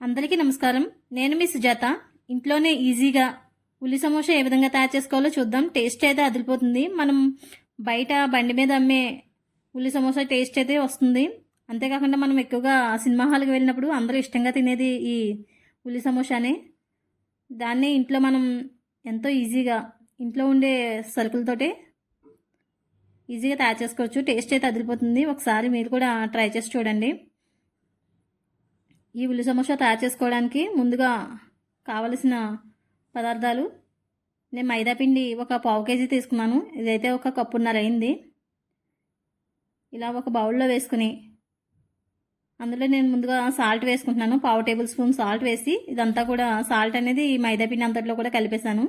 అందరికీ నమస్కారం. నేను మీ సుజాత. ఇంట్లోనే ఈజీగా ఉల్లి సమోసా ఏ విధంగా తయారు చేసుకోవాలో చూద్దాం. టేస్ట్ అయితే అదిరిపోతుంది. మనం బయట బండి మీద అమ్మే ఉల్లి సమోసా టేస్ట్ అయితే వస్తుంది. అంతేకాకుండా మనం ఎక్కువగా సినిమా హాల్కి వెళ్ళినప్పుడు అందరూ ఇష్టంగా తినేది ఈ ఉల్లి సమోసానే. దాన్ని ఇంట్లో మనం ఎంతో ఈజీగా ఇంట్లో ఉండే సరుకులతోటే ఈజీగా తయారు చేసుకోవచ్చు. టేస్ట్ అయితే అదిరిపోతుంది. ఒకసారి మీరు కూడా ట్రై చేసి చూడండి. ఈ ఉల్లి సమోసా తయారు చేసుకోవడానికి ముందుగా కావలసిన పదార్థాలు. నేను మైదా పిండి ఒక పావు కేజీ తీసుకున్నాను. ఇదైతే ఒక కప్పున్నర అయింది. ఇలా ఒక బౌల్లో వేసుకుని అందులో నేను ముందుగా సాల్ట్ వేసుకుంటున్నాను. పావు టేబుల్ స్పూన్ సాల్ట్ వేసి ఇదంతా కూడా సాల్ట్ అనేది ఈ మైదా పిండి అంతట్లో కూడా కలిపేశాను.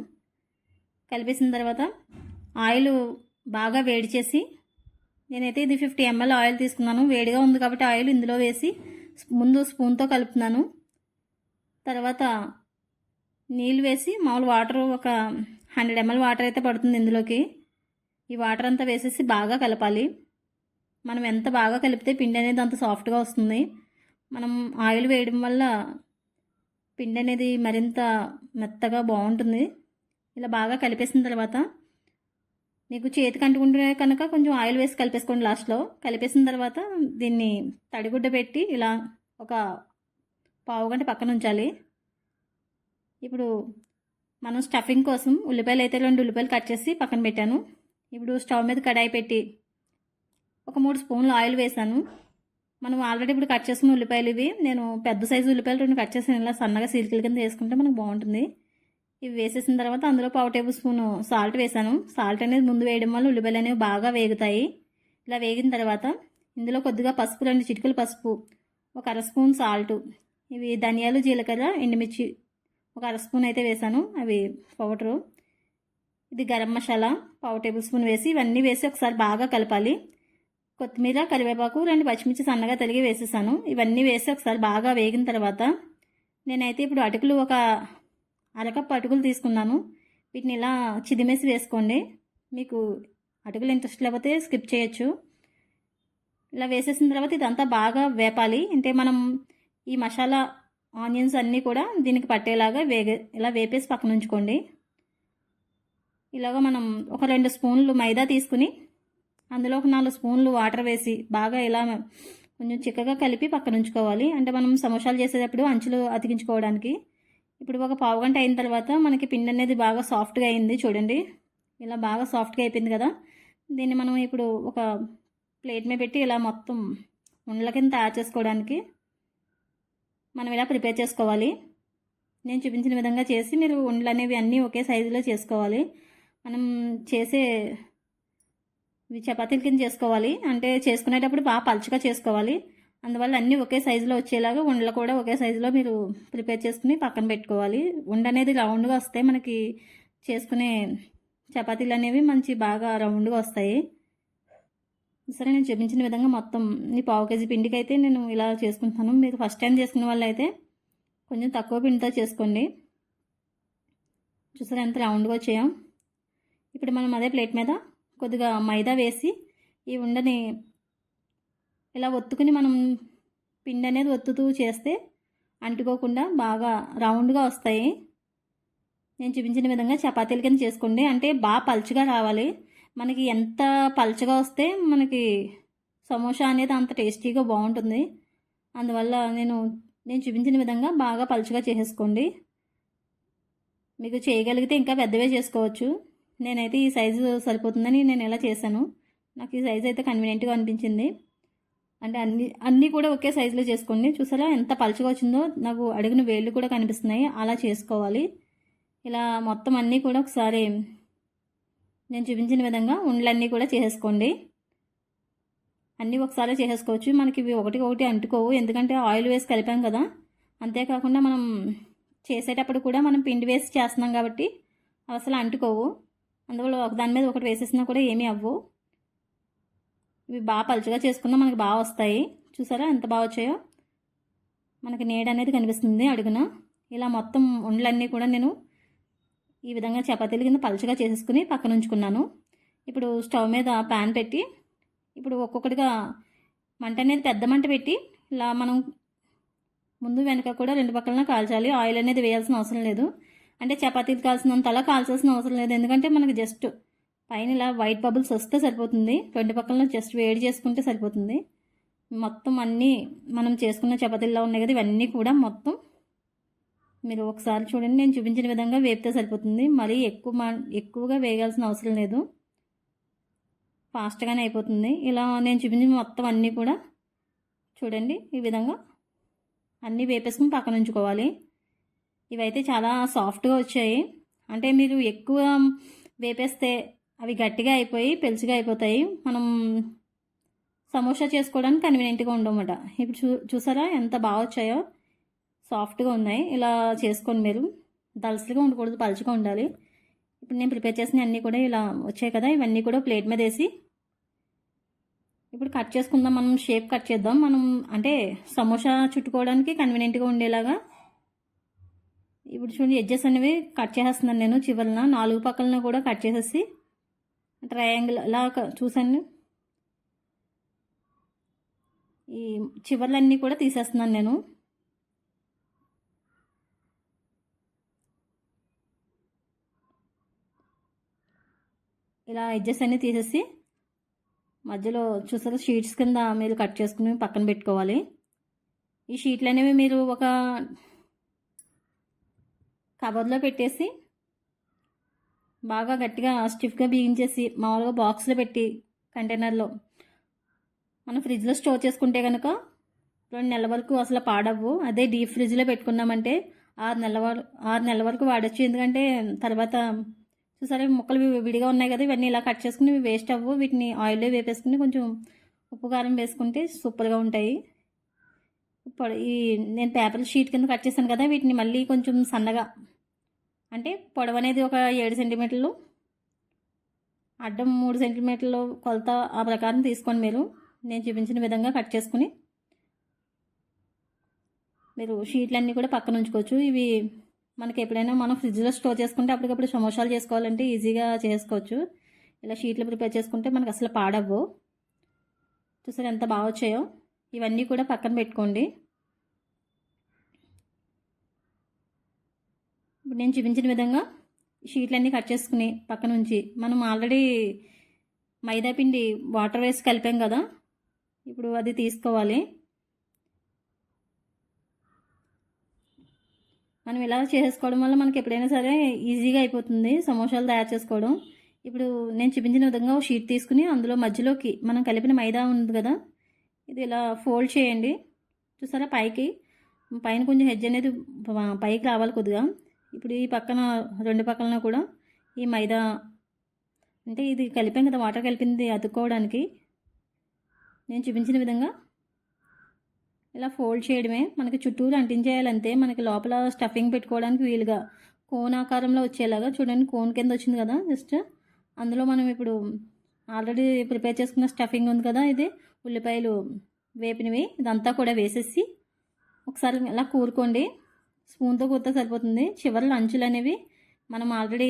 కలిపేసిన తర్వాత ఆయిల్ బాగా వేడి చేసి నేనైతే ఇది ఫిఫ్టీ ఎంఎల్ ఆయిల్ తీసుకున్నాను. వేడిగా ఉంది కాబట్టి ఆయిల్ ఇందులో వేసి ముందు స్పూన్తో కలుపుతున్నాను. తర్వాత నీళ్ళు వేసి మామూలు వాటర్ ఒక హండ్రెడ్ ఎంఎల్ వాటర్ అయితే పడుతుంది ఇందులోకి. ఈ వాటర్ అంతా వేసేసి బాగా కలపాలి. మనం ఎంత బాగా కలిపితే పిండి అనేది అంత సాఫ్ట్గా వస్తుంది. మనం ఆయిల్ వేయడం వల్ల పిండి అనేది మరింత మెత్తగా బాగుంటుంది. ఇలా బాగా కలిపేసిన తర్వాత మీకు చేతికి అంటుకుంటున్నాయి కనుక కొంచెం ఆయిల్ వేసి కలిపేసుకోండి లాస్ట్లో. కలిపేసిన తర్వాత దీన్ని తడిగుడ్డ పెట్టి ఇలా ఒక పావు గంట పక్కన ఉంచాలి. ఇప్పుడు మనం స్టఫింగ్ కోసం ఉల్లిపాయలు అయితే రెండు ఉల్లిపాయలు కట్ చేసి పక్కన పెట్టాను. ఇప్పుడు స్టవ్ మీద కడాయి పెట్టి ఒక మూడు స్పూన్లు ఆయిల్ వేసాను. మనం ఆల్రెడీ ఇప్పుడు కట్ చేసుకున్న ఉల్లిపాయలు ఇవి. నేను పెద్ద సైజు ఉల్లిపాయలు రెండు కట్ చేసాను ఇలా సన్నగా సీలికల కింద వేసుకుంటే మనకు బాగుంటుంది. ఇవి వేసేసిన తర్వాత అందులో పావు టేబుల్ స్పూన్ సాల్ట్ వేసాను. సాల్ట్ అనేది ముందు వేయడం వల్ల ఉల్లిపాయలు అనేవి బాగా వేగుతాయి. ఇలా వేగిన తర్వాత ఇందులో కొద్దిగా పసుపు రెండు చిటికలు పసుపు ఒక అర స్పూన్ సాల్ట్ ఇవి ధనియాలు జీలకర్ర ఎండుమిర్చి ఒక అర స్పూన్ అయితే వేసాను. అవి పౌడరు. ఇది గరం మసాలా పావు టేబుల్ స్పూన్ వేసి ఇవన్నీ వేసి ఒకసారి బాగా కలపాలి. కొత్తిమీర కరివేపాకు రెండు పచ్చిమిర్చి సన్నగా తరిగి వేసేసాను. ఇవన్నీ వేసి ఒకసారి బాగా వేగిన తర్వాత నేనైతే ఇప్పుడు అటుకులు ఒక అరకప్ అటుకులు తీసుకున్నాను. వీటిని ఇలా చిదిమేసి వేసుకోండి. మీకు అటుకులు ఇంట్రెస్ట్ లేకపోతే స్కిప్ చేయొచ్చు. ఇలా వేసేసిన తర్వాత ఇదంతా బాగా వేపాలి. అంటే మనం ఈ మసాలా ఆనియన్స్ అన్నీ కూడా దీనికి పట్టేలాగా వేగ ఇలా వేపేసి పక్కన ఉంచుకోండి. ఇలాగ మనం ఒక రెండు స్పూన్లు మైదా తీసుకుని అందులో ఒక నాలుగు స్పూన్లు వాటర్ వేసి బాగా ఇలా కొంచెం చిక్కగా కలిపి పక్కన ఉంచుకోవాలి. అంటే మనం సమోసాలు చేసేటప్పుడు అంచులు అతికించుకోవడానికి. ఇప్పుడు ఒక పావు గంట అయిన తర్వాత మనకి పిండి అనేది బాగా సాఫ్ట్గా అయింది చూడండి. ఇలా బాగా సాఫ్ట్గా అయిపోయింది కదా. దీన్ని మనం ఇప్పుడు ఒక ప్లేట్ మీద పెట్టి ఇలా మొత్తం ఉండల కింద తయారు చేసుకోవడానికి మనం ఇలా ప్రిపేర్ చేసుకోవాలి. నేను చూపించిన విధంగా చేసి మీరు ఉండలు అనేవి అన్నీ ఒకే సైజులో చేసుకోవాలి. మనం చేసే చపాతీల కింద చేసుకోవాలి. అంటే చేసుకునేటప్పుడు బాగా పలుచగా చేసుకోవాలి. అందువల్ల అన్నీ ఒకే సైజులో వచ్చేలాగా ఉండలు కూడా ఒకే సైజులో మీరు ప్రిపేర్ చేసుకుని పక్కన పెట్టుకోవాలి. ఉండ అనేది రౌండ్గా వస్తే మనకి చేసుకునే చపాతీలు అనేవి మంచి బాగా రౌండ్గా వస్తాయి. సరే నేను చూపించిన విధంగా మొత్తం ఈ పావు కేజీ పిండికి అయితే నేను ఇలా చేసుకుంటాను మీరు ఫస్ట్ టైం చేసుకున్న వాళ్ళు అయితే కొంచెం తక్కువ పిండితో చేసుకోండి. చూసారా ఎంత రౌండ్గా వచ్చాయో? ఇప్పుడు మనం అదే ప్లేట్ మీద కొద్దిగా మైదా వేసి ఈ ఉండని ఇలా ఒత్తుకుని మనం పిండి అనేది ఒత్తుతూ చేస్తే అంటుకోకుండా బాగా రౌండ్గా వస్తాయి. నేను చూపించిన విధంగా చపాతీల కింద చేసుకోండి. అంటే బాగా పలుచగా రావాలి. మనకి ఎంత పలుచగా వస్తే మనకి సమోసా అనేది అంత టేస్టీగా బాగుంటుంది. అందువల్ల నేను నేను చూపించిన విధంగా బాగా పలుచగా చేసేసుకోండి. మీకు చేయగలిగితే ఇంకా పెద్దవే చేసుకోవచ్చు. నేనైతే ఈ సైజు సరిపోతుందని నేను ఇలా చేశాను. నాకు ఈ సైజు అయితే కన్వీనియంట్గా అనిపించింది. అంటే అన్ని అన్నీ కూడా ఒకే సైజులో చేసుకోండి చూసారా? ఎంత పలుచగా వచ్చిందో? నాకు అడిగిన వేళ్ళు కూడా కనిపిస్తున్నాయి. అలా చేసుకోవాలి. ఇలా మొత్తం అన్నీ కూడా ఒకసారి నేను చూపించిన విధంగా ఉండలన్నీ కూడా చేసేసుకోండి. అన్నీ ఒకసారి చేసేసుకోవచ్చు. మనకి ఇవి ఒకటి ఒకటి అంటుకోవు. ఎందుకంటే ఆయిల్ వేసి కలిపాం కదా. అంతేకాకుండా మనం చేసేటప్పుడు కూడా మనం పిండి వేసి చేస్తున్నాం కాబట్టి అసలు అంటుకోవు. అందువల్ల ఒకదాని మీద ఒకటి వేసేసినా కూడా ఏమీ అవ్వవు. ఇవి బాగా పలుచగా చేసుకున్నా మనకి బాగా వస్తాయి. చూసారా ఎంత బాగా వచ్చాయో? మనకి నీడ అనేది కనిపిస్తుంది అడుగున. ఇలా మొత్తం ఉండలన్నీ కూడా నేను ఈ విధంగా చపాతీలు కింద పలుచగా చేసేసుకుని పక్కన ఉంచుకున్నాను. ఇప్పుడు స్టవ్ మీద ప్యాన్ పెట్టి ఇప్పుడు ఒక్కొక్కటిగా మంట అనేది పెద్ద మంట పెట్టి ఇలా మనం ముందు వెనక కూడా రెండు పక్కలన కాల్చాలి. ఆయిల్ అనేది వేయాల్సిన అవసరం లేదు. అంటే చపాతీలు కాల్సినంత అలా కాల్చాల్సిన అవసరం లేదు. ఎందుకంటే మనకి జస్ట్ పైన ఇలా వైట్ బబుల్స్ వస్తే సరిపోతుంది. రెండు పక్కన జస్ట్ వేడి చేసుకుంటే సరిపోతుంది. మొత్తం అన్నీ మనం చేసుకున్న చపాతీల్లో ఉన్నాయి కదా ఇవన్నీ కూడా మొత్తం మీరు ఒకసారి చూడండి. నేను చూపించిన విధంగా వేపితే సరిపోతుంది. మరీ ఎక్కువ మా ఎక్కువగా వేయాల్సిన అవసరం లేదు. ఫాస్ట్గానే అయిపోతుంది. ఇలా నేను చూపించిన మొత్తం అన్నీ కూడా చూడండి. ఈ విధంగా అన్నీ వేపేసుకుని పక్కన ఉంచుకోవాలి. ఇవైతే చాలా సాఫ్ట్గా వచ్చాయి. అంటే మీరు ఎక్కువ వేపేస్తే అవి గట్టిగా అయిపోయి పెలుసుగా అయిపోతాయి. మనం సమోసా చేసుకోవడానికి కన్వీనియంట్గా ఉండమాట ఇప్పుడు చూ చూసారా ఎంత బాగా వచ్చాయో? సాఫ్ట్గా ఉన్నాయి. ఇలా చేసుకోండి మీరు. దలసలుగా ఉండకూడదు పలుచగా ఉండాలి. ఇప్పుడు నేను ప్రిపేర్ చేసిన అన్నీ కూడా ఇలా వచ్చాయి కదా ఇవన్నీ కూడా ప్లేట్ మీద వేసి. ఇప్పుడు కట్ చేసుకుందాం మనం షేప్ కట్ చేద్దాం. మనం అంటే సమోసా చుట్టుకోవడానికి కన్వీనియంట్గా ఉండేలాగా. ఇప్పుడు చూడండి ఎడ్జెస్ అనేవి కట్ చేసేస్తున్నాను నేను చివరిన. నాలుగు పక్కలను కూడా కట్ చేసేసి ట్రయాంగిల్ అలా చూసాను. ఈ చివర్లన్నీ కూడా తీసేస్తున్నాను నేను. ఇలా ఎడ్జెస్ అన్నీ తీసేసి మధ్యలో చూసారా షీట్స్ కింద మీరు కట్ చేసుకుని పక్కన పెట్టుకోవాలి. ఈ షీట్లు అనేవి మీరు ఒక కవర్లో పెట్టేసి బాగా గట్టిగా స్టిఫ్గా బిగించేసి మామూలుగా బాక్స్లో పెట్టి కంటైనర్లో మనం ఫ్రిడ్జ్లో స్టోర్ చేసుకుంటే కనుక రెండు నెలల వరకు అసలు పాడవు అదే డీప్ ఫ్రిడ్జ్లో పెట్టుకున్నామంటే ఆరు నెలల వరకు ఆరు నెలల వరకు వాడచ్చు. ఎందుకంటే తర్వాత చూసారా ముక్కలు విడిగా ఉన్నాయి కదా ఇవన్నీ ఇలా కట్ చేసుకుని వేస్ట్ అవ్వు. వీటిని ఆయిల్లో వేపేసుకుని కొంచెం ఉప్పు కారం వేసుకుంటే సూపర్గా ఉంటాయి. ఇప్పుడు ఈ నేను పేపర్ షీట్ కింద కట్ చేశాను కదా వీటిని మళ్ళీ కొంచెం సన్నగా అంటే పొడవు అనేది ఒక ఏడు సెంటీమీటర్లు అడ్డం మూడు సెంటీమీటర్లు కొలత ఆ ప్రకారం తీసుకోండి మీరు. నేను చూపించిన విధంగా కట్ చేసుకుని మీరు షీట్లన్నీ కూడా పక్కన ఉంచుకోవచ్చు. ఇవి మనకి ఎప్పుడైనా మనం ఫ్రిడ్జ్లో స్టోర్ చేసుకుంటే అప్పటికప్పుడు సమోసాలు చేసుకోవాలంటే ఈజీగా చేసుకోవచ్చు. ఇలా షీట్లు ప్రిపేర్ చేసుకుంటే మనకు అసలు పాడవ్వు. చూసారు ఎంత బాగా వచ్చాయో? ఇవన్నీ కూడా పక్కన పెట్టుకోండి. నేను చూపించిన విధంగా షీట్లన్నీ కట్ చేసుకుని పక్కన ఉంచి మనం ఆల్రెడీ మైదా పిండి వాటర్ వేసి కలిపాం కదా ఇప్పుడు అది తీసుకోవాలి. మనం ఇలా చేసుకోవడం వల్ల మనకి ఎప్పుడైనా సరే ఈజీగా అయిపోతుంది సమోసాలు తయారు చేసుకోవడం. ఇప్పుడు నేను చూపించిన విధంగా ఒక షీట్ తీసుకుని అందులో మధ్యలోకి మనం కలిపిన మైదా ఉంది కదా ఇది ఇలా ఫోల్డ్ చేయండి. చూసారా పైకి? పైన కొంచెం హెడ్జ్ అనేది పైకి రావాలి కొద్దిగా. ఇప్పుడు ఈ పక్కన రెండు పక్కన కూడా ఈ మైదా. అంటే ఇది కలిపాం కదా వాటర్ కలిపింది అతుక్కోవడానికి. నేను చూపించిన విధంగా ఇలా ఫోల్డ్ చేయడమే. మనకి చుట్టూరు అంటించేయాలంతే మనకి లోపల స్టఫింగ్ పెట్టుకోవడానికి వీలుగా కోన్ ఆకారంలో వచ్చేలాగా చూడండి కోన్ కింద వచ్చింది కదా జస్ట్. అందులో మనం ఇప్పుడు ఆల్రెడీ ప్రిపేర్ చేసుకున్న స్టఫింగ్ ఉంది కదా ఇది ఉల్లిపాయలు వేపినవి ఇదంతా కూడా వేసేసి ఒకసారి ఇలా కూరుకోండి. స్పూన్తో కుడితే సరిపోతుంది. చివరిలో అంచులు అనేవి మనం ఆల్రెడీ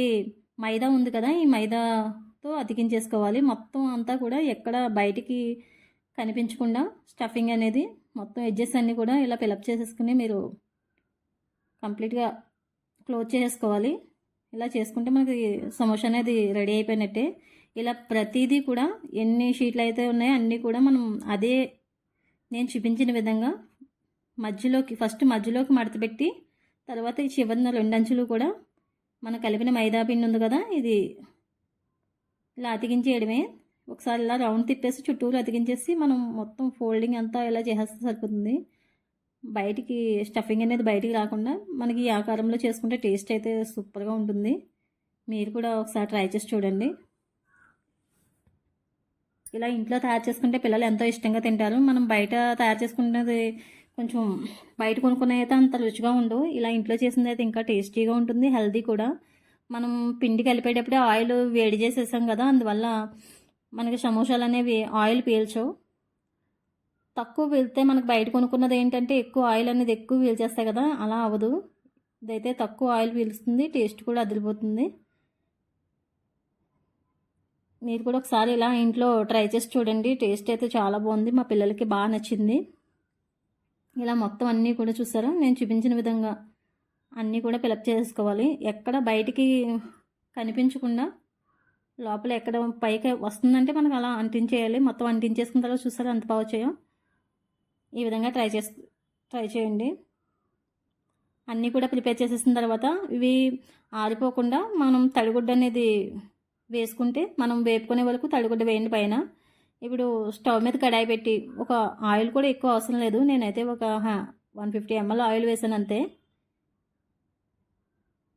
మైదా ఉంది కదా ఈ మైదాతో అతికించేసుకోవాలి. మొత్తం అంతా కూడా ఎక్కడ బయటికి కనిపించకుండా స్టఫింగ్ అనేది మొత్తం ఎడ్జెస్ అన్నీ కూడా ఇలా ఫిలప్ చేసేసుకుని మీరు కంప్లీట్గా క్లోజ్ చేసుకోవాలి ఇలా చేసుకుంటే మనకి సమోసా అనేది రెడీ అయిపోయినట్టే. ఇలా ప్రతిదీ కూడా ఎన్ని షీట్లు అయితే ఉన్నాయో అన్నీ కూడా మనం అదే నేను చూపించిన విధంగా మధ్యలోకి ఫస్ట్ మధ్యలోకి మడతపెట్టి తర్వాత ఈ చివరిన రెండంచులు కూడా మనం కలిపిన మైదా పిండి ఉంది కదా ఇది ఇలా అతికించేయడమే. ఒకసారి ఇలా రౌండ్ తిప్పేసి చుట్టూరు అతికించేసి మనం మొత్తం ఫోల్డింగ్ అంతా ఇలా చేసేస్తే సరిపోతుంది. బయటికి స్టఫింగ్ అనేది బయటికి రాకుండా మనకి ఈ ఆకారంలో చేసుకుంటే టేస్ట్ అయితే సూపర్గా ఉంటుంది. మీరు కూడా ఒకసారి ట్రై చేసి చూడండి. ఇలా ఇంట్లో తయారు చేసుకుంటే పిల్లలు ఎంతో ఇష్టంగా తింటారు. మనం బయట తయారు చేసుకున్నది కొంచెం బయట కొనుక్కునే అయితే అంత రుచిగా ఉండవు. ఇలా ఇంట్లో చేసింది అయితే ఇంకా టేస్టీగా ఉంటుంది హెల్దీ కూడా. మనం పిండి కలిపేటప్పుడే ఆయిల్ వేడి చేసేసాం కదా అందువల్ల మనకి సమోసాలు అనేవి ఆయిల్ పీల్చవు. తక్కువ పీల్తే మనకు బయట కొనుక్కున్నది ఏంటంటే ఎక్కువ ఆయిల్ అనేది ఎక్కువ పీల్చేస్తాయి కదా అలా అవ్వదు. ఇదైతే తక్కువ ఆయిల్ పీలుస్తుంది టేస్ట్ కూడా అదిరిపోతుంది మీరు కూడా ఒకసారి ఇలా ఇంట్లో ట్రై చేసి చూడండి టేస్ట్ అయితే చాలా బాగుంది. మా పిల్లలకి బాగా నచ్చింది. ఇలా మొత్తం అన్నీ కూడా చూసారా? నేను చూపించిన విధంగా అన్నీ కూడా ఫిలప్ చేసుకోవాలి. ఎక్కడ బయటికి కనిపించకుండా లోపల ఎక్కడ పైకి వస్తుందంటే మనకు అలా అంటించేయాలి. మొత్తం అంటించేసుకున్న తర్వాత చూసారా అంత బాగా ఈ విధంగా ట్రై చేసి ట్రై చేయండి. అన్నీ కూడా ప్రిపేర్ చేసేసిన తర్వాత ఇవి ఆరిపోకుండా మనం తడిగుడ్డ అనేది వేసుకుంటే మనం వేపుకునే వరకు తడిగుడ్డ వేయండి పైన. ఇప్పుడు స్టవ్ మీద కడాయి పెట్టి ఒక ఆయిల్ కూడా ఎక్కువ అవసరం లేదు. నేనైతే ఒక వన్ ఫిఫ్టీ ఎంఎల్ ఆయిల్ వేసాను అంతే.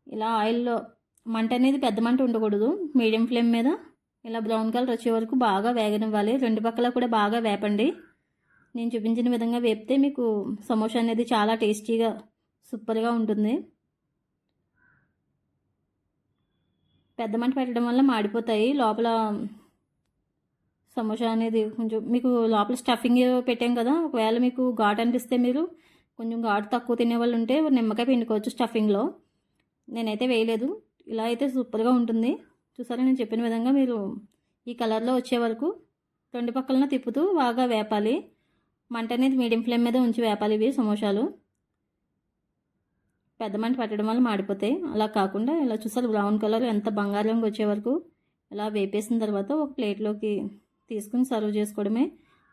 ఇలా ఆయిల్లో మంట అనేది పెద్ద మంట ఉండకూడదు. మీడియం ఫ్లేమ్ మీద ఇలా బ్రౌన్ కలర్ వచ్చే వరకు బాగా వేగనివ్వాలి. రెండు పక్కల కూడా బాగా వేపండి. నేను చూపించిన విధంగా వేపితే మీకు సమోసా అనేది చాలా టేస్టీగా సూపర్గా ఉంటుంది. పెద్ద మంట పెట్టడం వల్ల మాడిపోతాయి. లోపల సమోసా అనేది కొంచెం మీకు లోపల స్టఫింగ్ పెట్టాం కదా ఒకవేళ మీకు ఘాట్ అనిపిస్తే మీరు కొంచెం ఘాటు తక్కువ తినే వాళ్ళు ఉంటే నిమ్మకాయ పిండుకోవచ్చు స్టఫింగ్లో నేనైతే వేయలేదు. ఇలా అయితే సూపర్గా ఉంటుంది. చూసారా నేను చెప్పిన విధంగా మీరు ఈ కలర్లో వచ్చే వరకు రెండు పక్కలన తిప్పుతూ బాగా వేపాలి. మంట అనేది మీడియం ఫ్లేమ్ మీద ఉంచి వేపాలి ఇవి సమోసాలు. పెద్ద మంట పెట్టడం వల్ల మాడిపోతాయి. అలా కాకుండా ఇలా చూసారు బ్రౌన్ కలర్ ఎంత బంగారంగా వచ్చే వరకు ఇలా వేపేసిన తర్వాత ఒక ప్లేట్లోకి తీసుకుని సర్వ్ చేసుకోవడమే.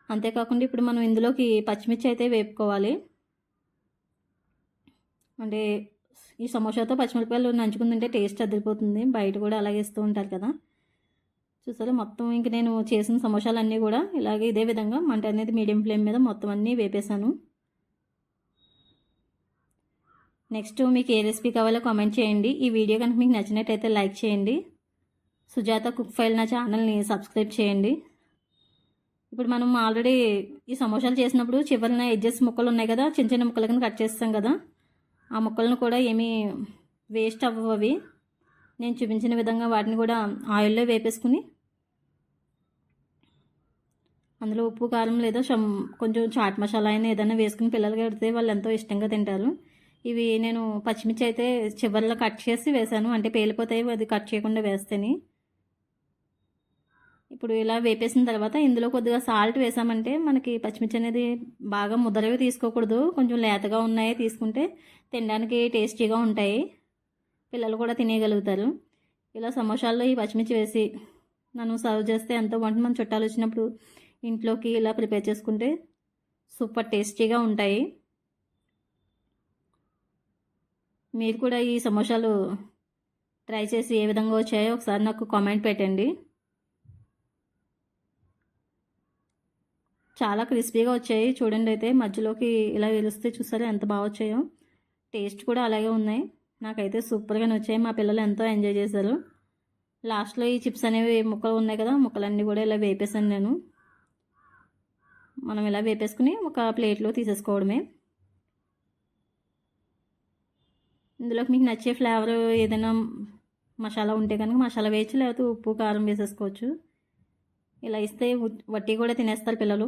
అంతేకాకుండా ఇప్పుడు మనం ఇందులోకి పచ్చిమిర్చి అయితే వేపుకోవాలి. అంటే ఈ సమోసాతో పచ్చిమిరపకాయలు నంచుకుని తింటే టేస్ట్ అదిరిపోతుంది. బయట కూడా అలాగే ఇస్తూ ఉంటారు కదా. చూసారా మొత్తం ఇంక నేను చేసిన సమోసాలన్నీ కూడా ఇలాగే ఇదే విధంగా మంట అనేది మీడియం ఫ్లేమ్ మీద మొత్తం అన్నీ వేపేశాను. నెక్స్ట్ మీకు ఏ రెసిపీ కావాలో కామెంట్ చేయండి. ఈ వీడియో కనుక మీకు నచ్చినట్టయితే లైక్ చేయండి. సుజాత కుక్ ఫైల్ నా ఛానల్ని సబ్స్క్రైబ్ చేయండి. ఇప్పుడు మనం ఆల్రెడీ ఈ సమోసాలు చేసినప్పుడు చివరిన ఎడ్జెస్ ముక్కలు ఉన్నాయి కదా చిన్న చిన్న ముక్కలు కింద కట్ చేస్తాం కదా. ఆ ముక్కలను కూడా ఏమీ వేస్ట్ అవ్వవు అవి. నేను చూపించిన విధంగా వాటిని కూడా ఆయిల్లో వేపేసుకుని అందులో ఉప్పు కారం లేదా కొంచెం చాట్ మసాలా అయినా ఏదైనా వేసుకుని పిల్లలు కడితే వాళ్ళు ఎంతో ఇష్టంగా తింటారు. ఇవి నేను పచ్చిమిర్చి అయితే చివరిలో కట్ చేసి వేసాను అంటే పేలిపోతాయి అది కట్ చేయకుండా వేస్తేనే. ఇప్పుడు ఇలా వేపేసిన తర్వాత ఇందులో కొద్దిగా సాల్ట్ వేసామంటే మనకి పచ్చిమిర్చి అనేది బాగా ముద్దరవి తీసుకోకూడదు. కొంచెం లేతగా ఉన్నాయి తీసుకుంటే తినడానికి టేస్టీగా ఉంటాయి. పిల్లలు కూడా తినేయగలుగుతారు. ఇలా సమోసాల్లో ఈ పచ్చిమిర్చి వేసి నన్ను సర్వ్ చేస్తే ఎంతో బాగుంటుంది. మన చుట్టాలు వచ్చినప్పుడు ఇంట్లోకి ఇలా ప్రిపేర్ చేసుకుంటే సూపర్ టేస్టీగా ఉంటాయి. మీరు కూడా ఈ సమోసాలు ట్రై చేసి ఏ విధంగా వచ్చాయో ఒకసారి నాకు కామెంట్ పెట్టండి. చాలా క్రిస్పీగా వచ్చాయి. చూడండి అయితే మధ్యలోకి ఇలా వెలుస్తే చూసారా ఎంత బాగా వచ్చాయో. టేస్ట్ కూడా అలాగే ఉన్నాయి. నాకైతే సూపర్గా వచ్చాయి. మా పిల్లలు ఎంతో ఎంజాయ్ చేశారు. లాస్ట్లో ఈ చిప్స్ అనేవి ముక్కలు ఉన్నాయి కదా ముక్కలన్నీ కూడా ఇలా వేపేసాను నేను. మనం ఇలా వేపేసుకుని ఒక ప్లేట్లో తీసేసుకోవడమే. ఇందులోకి మీకు నచ్చే ఫ్లేవర్ ఏదైనా మసాలా ఉంటే కనుక మసాలా వేయచ్చు లేకపోతే ఉప్పు కారం వేసేసుకోవచ్చు. ఇలా ఇస్తే వట్టి కూడా తినేస్తారు పిల్లలు.